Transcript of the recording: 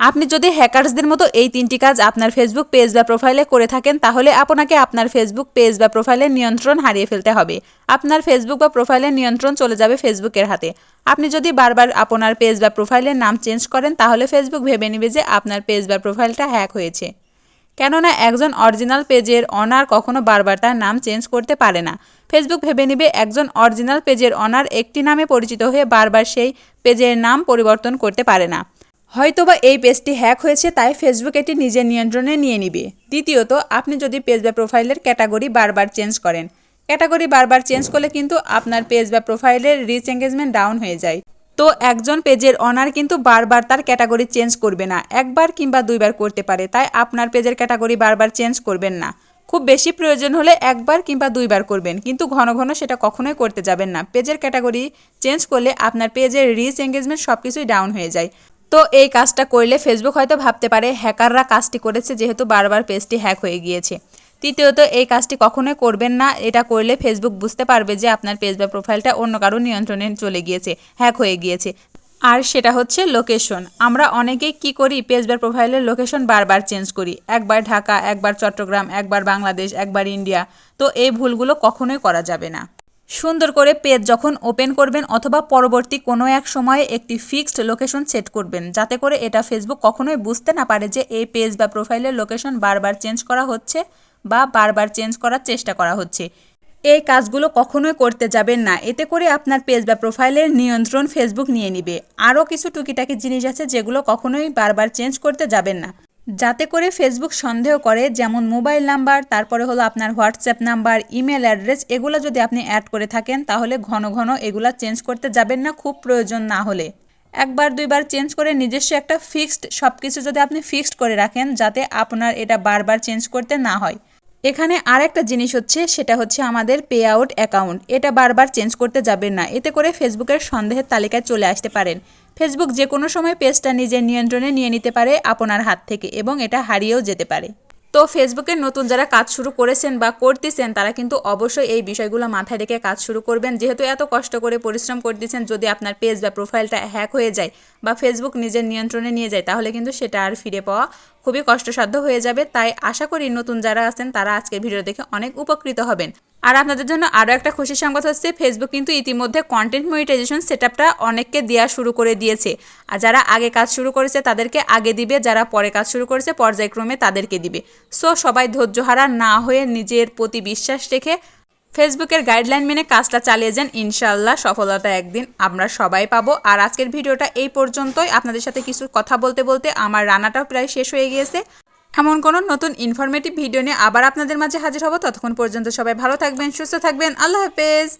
আপনি যদি হ্যাকার্সদের মতো এই তিনটি কাজ আপনার ফেসবুক পেজ বা প্রোফাইলে করে থাকেন, তাহলে আপনাকে আপনার ফেসবুক পেজ বা প্রোফাইলের নিয়ন্ত্রণ হারিয়ে ফেলতে হবে। আপনার ফেসবুক বা প্রোফাইলের নিয়ন্ত্রণ চলে যাবে ফেসবুকের হাতে। আপনি যদি বারবার আপনার পেজ বা প্রোফাইলের নাম চেঞ্জ করেন, তাহলে ফেসবুক ভেবে নেবে যে আপনার পেজ বা প্রোফাইলটা হ্যাক হয়েছে। কেননা একজন অরিজিনাল পেজের অনার কখনো বারবার তার নাম চেঞ্জ করতে পারে না। ফেসবুক ভেবে নেবে একজন অরিজিনাল পেজের অনার একটি নামে পরিচিত হয়ে বারবার সেই পেজের নাম পরিবর্তন করতে পারে না। হয়তোবা এই পেজটি হ্যাক হয়েছে, তাই ফেসবুক এটি নিজের নিয়ন্ত্রণে নিয়ে নিবে। দ্বিতীয়ত, আপনি যদি পেজ বা প্রোফাইলের ক্যাটাগরি বারবার চেঞ্জ করেন। ক্যাটাগরি বারবার চেঞ্জ করলে কিন্তু আপনার পেজ বা প্রোফাইলের রিচ এঙ্গেজমেন্ট ডাউন হয়ে যায়। তো একজন পেজের অনার কিন্তু বারবার তার ক্যাটাগরি চেঞ্জ করবে না। একবার কিংবা দুইবার করতে পারে, তাই আপনার পেজের ক্যাটাগরি বারবার চেঞ্জ করবেন না। খুব বেশি প্রয়োজন হলে একবার কিংবা দুইবার করবেন, কিন্তু ঘন ঘন সেটা কখনোই করতে যাবেন না। পেজের ক্যাটাগরি চেঞ্জ করলে আপনার পেজের রিচ এঙ্গেজমেন্ট সব কিছুই ডাউন হয়ে যায়। তো এই কাজটা করলে ফেসবুক হয়তো ভাবতে পারে, হ্যাকাররা কাজটি করেছে যেহেতু বারবার পেজটি হ্যাক হয়ে গিয়েছে। তৃতীয়ত, এই কাজটি কখনোই করবেন না। এটা করলে ফেসবুক বুঝতে পারবে যে আপনার পেজ বা প্রোফাইলটা অন্য কারও নিয়ন্ত্রণে চলে গিয়েছে, হ্যাক হয়ে গিয়েছে। আর সেটা হচ্ছে লোকেশন। আমরা অনেকেই কি করি, পেজ বা প্রোফাইলের লোকেশন বারবার চেঞ্জ করি। একবার ঢাকা, একবার চট্টগ্রাম, একবার বাংলাদেশ, একবার ইন্ডিয়া। তো এই ভুলগুলো কখনোই করা যাবে না। সুন্দর করে পেজ যখন ওপেন করবেন অথবা পরবর্তী কোনো এক সময়ে একটি ফিক্সড লোকেশন সেট করবেন, যাতে করে এটা ফেসবুক কখনোই বুঝতে না পারে যে এই পেজ বা প্রোফাইলের লোকেশন বারবার চেঞ্জ করা হচ্ছে বা বারবার চেঞ্জ করার চেষ্টা করা হচ্ছে। এই কাজগুলো কখনোই করতে যাবেন না। এতে করে আপনার পেজ বা প্রোফাইলের নিয়ন্ত্রণ ফেসবুক নিয়ে নিবে। আরও কিছু টুকিটাকি জিনিস আছে যেগুলো কখনোই বারবার চেঞ্জ করতে যাবেন না। যাতে করে ফেসবুক সন্দেহ করে, যেমন মোবাইল নাম্বার, তারপরে হলো আপনার হোয়াটসঅ্যাপ নাম্বার, ইমেল অ্যাড্রেস, এগুলো যদি আপনি অ্যাড করে থাকেন, তাহলে ঘন ঘন এগুলা চেঞ্জ করতে যাবেন না, খুব প্রয়োজন না হলে। একবার দুইবার চেঞ্জ করে নিজস্ব একটা ফিক্সড সব কিছু যদি আপনি ফিক্সড করে রাখেন, যাতে আপনার এটা বারবার চেঞ্জ করতে না হয়। এখানে আর একটা জিনিস হচ্ছে, সেটা হচ্ছে আমাদের পে আউট অ্যাকাউন্ট এটা বারবার চেঞ্জ করতে যাবেন না। এতে করে ফেসবুকের সন্দেহের তালিকায় চলে আসতে পারেন। ফেসবুক যে কোনো সময় পেজটা নিজের নিয়ন্ত্রণে নিয়ে নিতে পারে আপনার হাত থেকে এবং এটা হারিয়েও যেতে পারে। তো ফেসবুকের নতুন যারা কাজ শুরু করেছেন বা করতেছেন, তারা কিন্তু অবশ্যই এই বিষয়গুলো মাথায় রেখে কাজ শুরু করবেন। যেহেতু এত কষ্ট করে পরিশ্রম করতেছেন, যদি আপনার পেজ বা প্রোফাইলটা হ্যাক হয়ে যায় বা ফেসবুক নিজের নিয়ন্ত্রণে নিয়ে যায়, তাহলে কিন্তু সেটা আর ফিরে পাওয়া খুবই কষ্টসাধ্য হয়ে যাবে, তাই আশা করি নতুন যারা আছেন তারা আজকের ভিডিও দেখে অনেক উপকৃত হবেন। আর আপনাদের জন্য আরও একটা খুশির সংবাদ হচ্ছে ফেসবুক কিন্তু ইতিমধ্যে কন্টেন্ট মনিটাইজেশন সেটআপটা অনেককে দেওয়া শুরু করে দিয়েছে। আর যারা আগে কাজ শুরু করেছে তাদেরকে আগে দিবে, যারা পরে কাজ শুরু করেছে পর্যায়ক্রমে তাদেরকে দিবে। সো সবাই ধৈর্যহারা না হয়ে নিজের প্রতি বিশ্বাস রেখে ফেসবুকের গাইডলাইন মেনে কাজটা চালিয়ে যান ইনশাল্লাহ সফলতা একদিন আমরা সবাই পাবো। আর আজকের ভিডিওটা এই পর্যন্তই। আপনাদের সাথে কিছু কথা বলতে বলতে আমার রান্নাটাও প্রায় শেষ হয়ে গিয়েছে। এমন কোনো নতুন ইনফরমেটিভ ভিডিও নিয়ে আবার আপনাদের মাঝে হাজির হব। ততক্ষণ পর্যন্ত সবাই ভালো থাকবেন, সুস্থ থাকবেন। আল্লাহ হাফেজ।